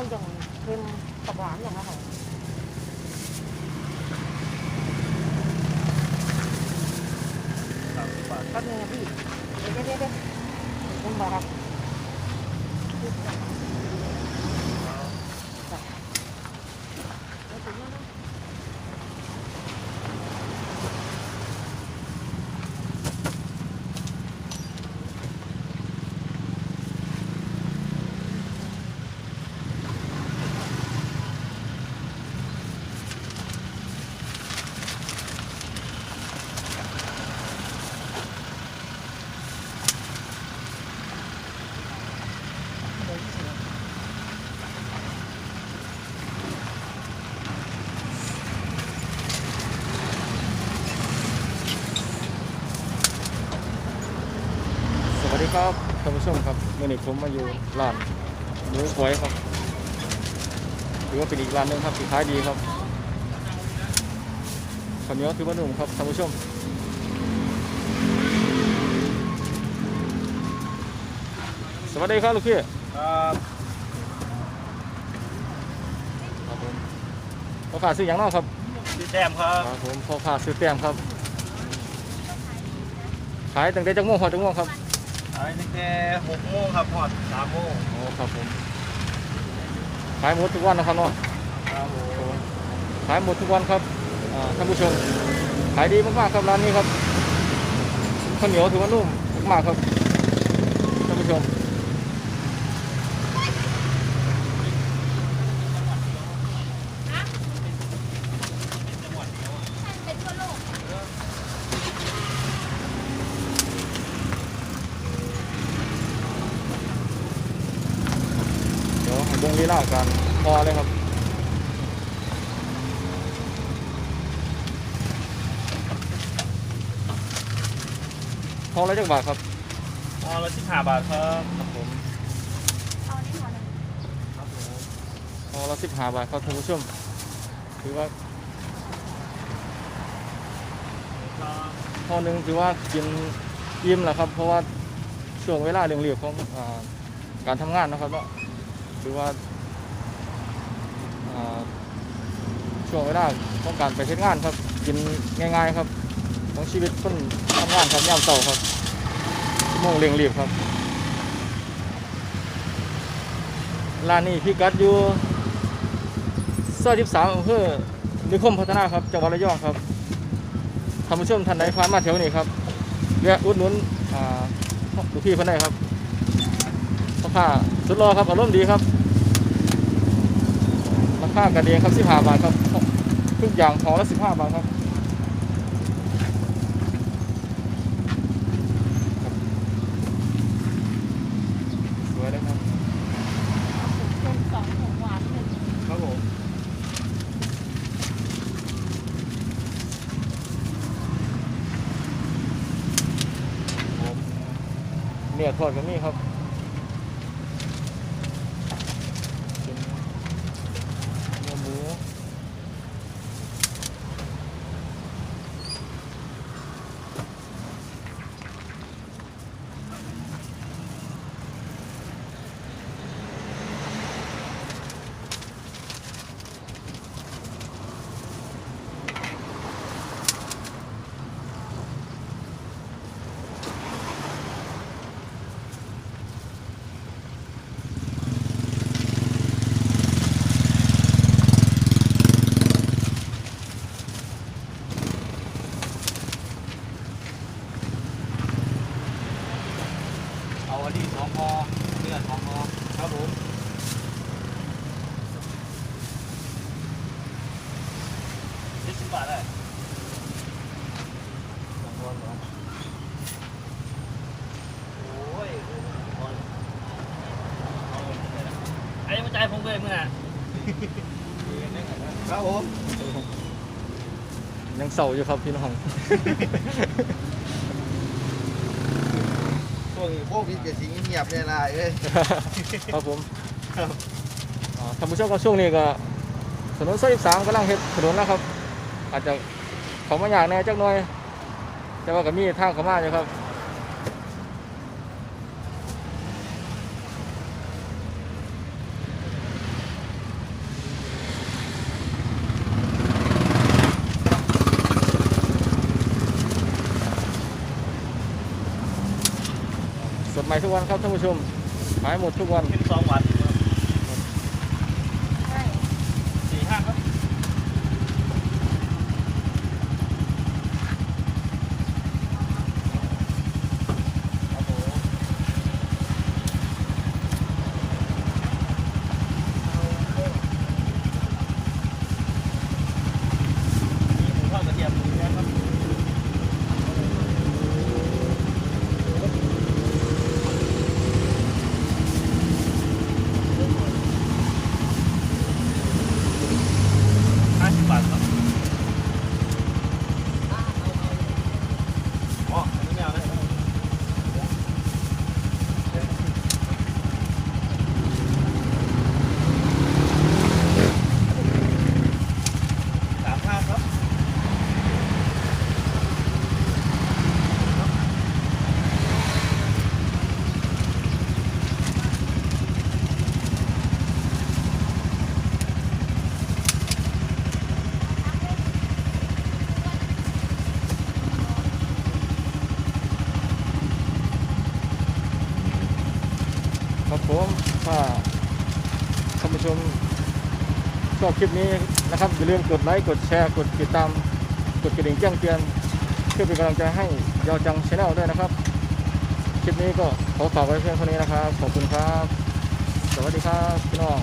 เอาอย่างเค็มกับหวานอย่างละหน่อยสามสิบบาทแป๊บนึงนะพี่เดี๋ยวเดี๋ยวเดี๋ยวเดี๋ยวผมบอกครับเอาถึงแล้วนะ สวัสดี ครับท่านผู้ชมครับเมื่อนี้ผมมาอยู่ร้านหมูฝอยครับถือว่าเป็นอีกร้านหนึงครับที่ขายดีครับข้าวเหนียวถือว่านุ่มครับท่านผู้ชมสวัสดีครับลูกพี่ครับครับผมพ่อค้าซื้ออย่างนอกครับพี่แต้มครับครับผมพ่อค้าซื้อแต้มครับ ขายตั้งแต่จังโมงพอจังโมงครับ ขายตั้งแต่หกโมงครับหอดสามโมงโอ้ครับผมขายหมดทุกวันนะครับเนาะครับผมขายหมดทุกวันครับอ่าท่านผู้ชมขายดีมากๆครับร้านนี้ครับข้าวเหนียวถือว่านุ่มมากๆครับท่านผู้ชมเดี๋ยวให้เบิ่ง ลีลาการพอเลยครับพอแล้วจักบาทครับพอละสิบห้าบาทครับครับผมพอละสิบห้าบาทครับท่านผู้ชมถือว่าพอหนึ่งถือว่ากินอิ่มแล้วครับ เพราะว่าช่วงเวลาเร่งรีบของอ่าการทำงานนะครับเนาะ ถือว่าอ่าช่วงเวลาของการไปเช็งานครับ กินง่ายๆครับของชีวิตคนทำงานครับยามเช้าครับชั่วโมงเร่งรีบครับร้านนี้พี่กัดอยู่ซอย13อำเภอนิคมพัฒนาครับจังหวัดระยองครับท่านผู้ชมท่านใดผ่านมาแถวนี้ครับแวะอุดหนุนลูกพี่คนใดครับ ราคาสุดรอครับอารมณ์ดีครับราคากระเดียงครับ15บาทครับทุกอย่างของละ15บาทครับสวยเลยครับเป็นสองของหวานหนึ่งครับผมเนี่ยทอดกับนี่ครับเป็นเนื้อหมูเอาอันนี้สองพอเนื้อสองพอครับผมยี่สิ บบาทเลยสองพอเหรอโอ้ยไอ้มาจ่ายผมเลยมึงอะครับผมยังเศร้าอยู่ครับพี่น้องพวกนี้พวกนี้จะสิงเงียบเนี่ยนะเอ้ยครับผมอ่าท่านผู้ชมก็ช่วงนี้ก็ถนนสายสามกำลังเฮ็ดถนนแล้วครับ อาจจะเขามาอยากแน่จักหน่อย แต่ว่าก็มีทางเขามาอยู่ครับสดใหม่ทุกวันครับท่านผู้ชม ขายหมดทุกวัน 12 วัน ครับผมถ้าท่านผู้ชมชอบคลิปนี้นะครับอย่าลืมกดไลค์กดแชร์ กดติดตาม กดกระดิ่งแจ้งเตือน เพื่อเป็นกำลังใจให้ยาวจังชาแนลด้วยนะครับ คลิปนี้ก็ขอฝากไว้เพียงเท่านี้นะครับ ขอบคุณครับ สวัสดีครับพี่น้อง